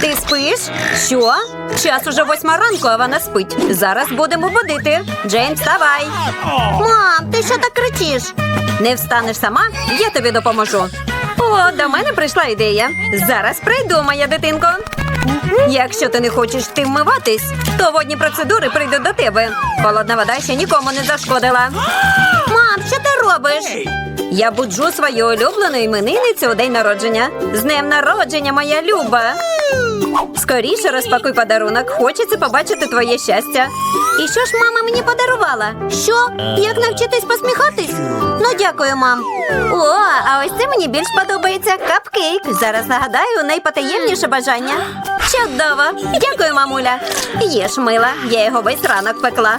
Ти спиш? Що? Час уже восьма ранку, а вона спить. Зараз будемо будити. Джеймс, вставай. Мам, ти що так кричиш? Не встанеш сама? Я тобі допоможу. О, до мене прийшла ідея. Зараз прийду, моя дитинко. Якщо ти не хочеш ти вмиватись, то водні процедури прийдуть до тебе. Холодна вода ще нікому не зашкодила. Мам, що ти робиш? Я буджу свою улюблену іменинницю у день народження. З днем народження, моя люба. Скоріше розпакуй подарунок. Хочеться побачити твоє щастя. І що ж мама мені подарувала? Що? Як навчитись посміхатись? Ну, дякую, мам. О, а ось це мені більш подобається капкейк. Зараз нагадаю найпотаємніше бажання. Чудово! Дякую, мамуля. Їж, мила, я його весь ранок пекла.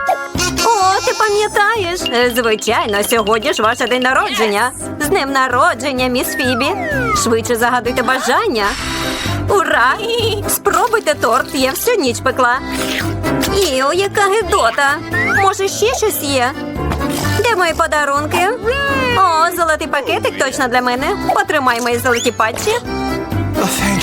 Ти пам'ятаєш? Е, Звичайно, сьогодні ж ваше день народження. З днем народження, міс Фібі. Швидше загадуйте бажання. Ура! Спробуйте торт, я всю ніч пекла. Іо, яка гидота. Може, ще щось є? Де мої подарунки? О, золотий пакетик точно для мене. Потримай мої золоті патчі.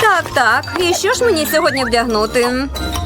Так, так. І що ж мені сьогодні вдягнути?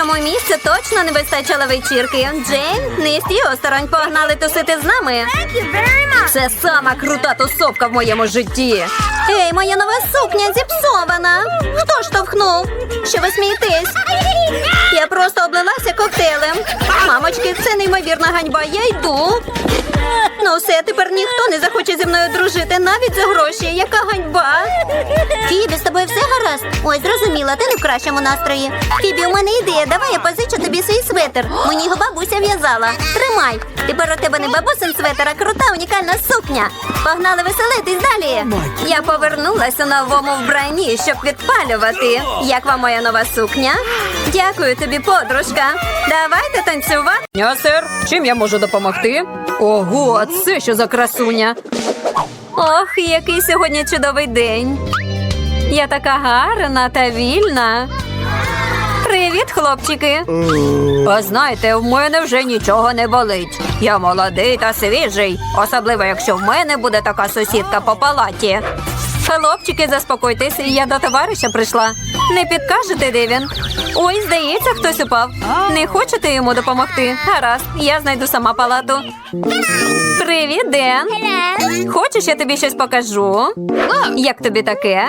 Цьому місцю точно не вистачило вечірки. Джейн, не стій осторонь погнали тусити з нами. Це сама крута тусовка в моєму житті. Ей, моя нова сукня зіпсована. Хто штовхнув? Що ви смієтесь? Я просто облилася коктейлем. Мамочки, це неймовірна ганьба. Я йду. Ну все, тепер ніхто не захоче зі мною дружити, навіть за гроші. Яка ганьба. Фібі, з тобою все гаразд? Ой, зрозуміла, ти не в кращому настрої. Фібі, у мене ідея. Давай я позичу тобі свій светр. Мені його бабуся в'язала. Тримай. Тепер у тебе не бабусин светр, а крута унікальна сукня. Погнали веселитись далі. Я повернулася у новому вбранні, щоб відпалювати. Як вам моя нова сукня? Дякую тобі, подружка. Давайте танцювати. Я, сир, чим я можу допомогти? Ого, це що за красуня? Ох, який сьогодні чудовий день. Я така гарна та вільна. Привіт, хлопчики. А знаєте, в мене вже нічого не болить. Я молодий та свіжий, особливо якщо в мене буде така сусідка по палаті. Хлопчики, заспокойтесь, я до товариша прийшла. Не підкажете, де він? Ой, здається, хтось упав. Не хочете йому допомогти? Гаразд, я знайду сама палату. Привіт, Ден. Хочеш, я тобі щось покажу? Як тобі таке?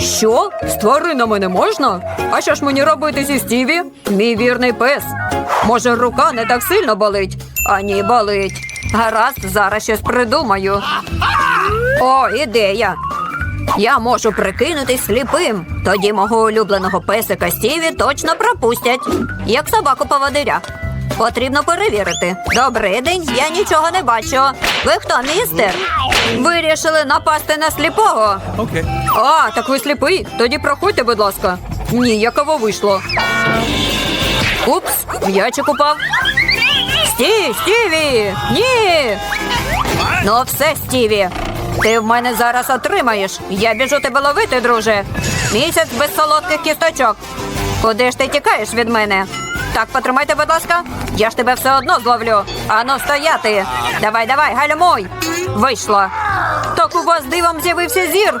Що? З тваринами не можна? А що ж мені робити зі Стіві? Мій вірний пес. Може, рука не так сильно болить? А ні, болить. Гаразд, зараз щось придумаю. О, ідея. Я можу прикинутись сліпим. Тоді мого улюбленого песика Стіві точно пропустять, як собаку поводиря. Потрібно перевірити. Добрий день, я нічого не бачу. Ви хто, містер? Вирішили напасти на сліпого. Okay. А, так ви сліпий? Тоді проходьте, будь ласка. Ні, якого вийшло. Упс, м'ячик упав. Стій, Стіві! Ні! Ну все, Стіві. Ти в мене зараз отримаєш. Я біжу тебе ловити, друже. Місяць без солодких кісточок. Куди ж ти тікаєш від мене? Так, потримайте, будь ласка. Я ж тебе все одно зловлю. Ану, стояти. Давай, давай, гальмуй. Вийшло. Так у вас дивом з'явився зір.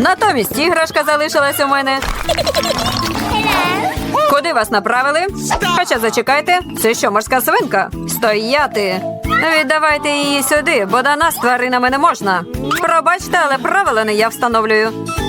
Натомість іграшка залишилась у мене. Куди вас направили? Хоча зачекайте, це що, морська свинка? Стояти. Віддавайте її сюди, бо до нас тваринами не можна. Пробачте, але правила не я встановлюю.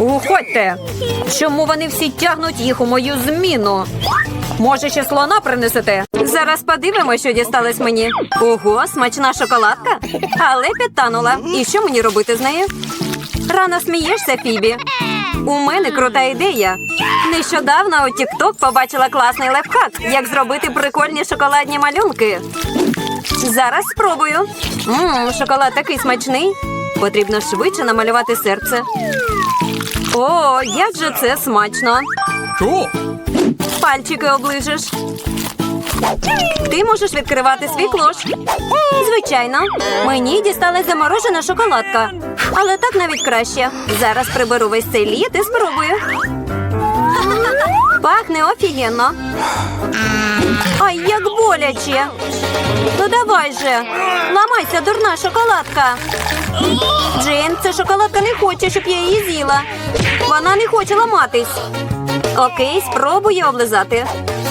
Уходьте! Чому вони всі тягнуть їх у мою зміну? Може, ще слона принесете? Зараз подивимося, що дісталось мені. Ого, смачна шоколадка. Але підтанула. І що мені робити з нею? Рано смієшся, Фібі. У мене крута ідея. Нещодавно у TikTok побачила класний лайфхак, як зробити прикольні шоколадні малюнки. Зараз спробую. Мм, шоколад такий смачний. Потрібно швидше намалювати серце. О, як же це смачно. Пальчики оближеш. Ти можеш відкривати свій клош. Звичайно, мені дісталась заморожена шоколадка. Але так навіть краще. Зараз приберу весь цей лід і спробую. Пахне офігенно. Ай, як боляче. Ну давай же. Ламайся, дурна шоколадка. Джейн, ця шоколадка не хоче, щоб я її з'їла. Вона не хоче ламатись. Окей, спробую облизати.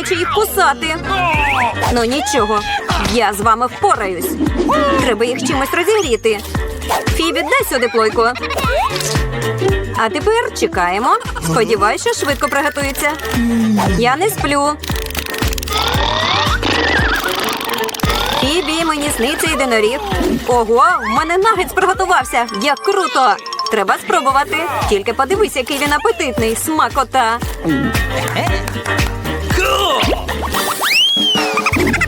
Боляче їх кусати. Ну нічого, я з вами впораюсь. Треба їх чимось розігріти. Фібі, дай сюди плойку. А тепер чекаємо. Сподіваюсь, що швидко приготується. Я не сплю. Фібі, мені сниться єдиноріг. Ого, в мене нагетс приготувався. Як круто! Треба спробувати. Тільки подивись, який він апетитний. Смакота.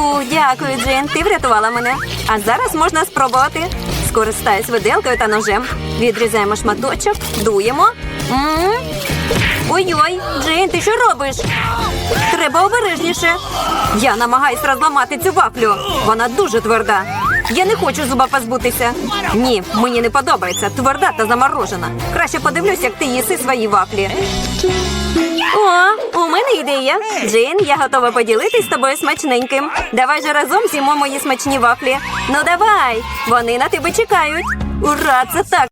Фу, дякую, Джейн. Ти врятувала мене. А зараз можна спробувати. Скористаюсь виделкою та ножем. Відрізаємо шматочок, дуємо. Ой-ой, Джейн, ти що робиш? Треба обережніше. Я намагаюсь розламати цю вафлю. Вона дуже тверда. Я не хочу зуба позбутися. Ні, мені не подобається. Тверда та заморожена. Краще подивлюсь, як ти їси свої вафлі. О, у мене ідея. Джин, я готова поділитись з тобою смачненьким. Давай же разом з'їмо мої смачні вафлі. Ну давай, вони на тебе чекають. Ура, це так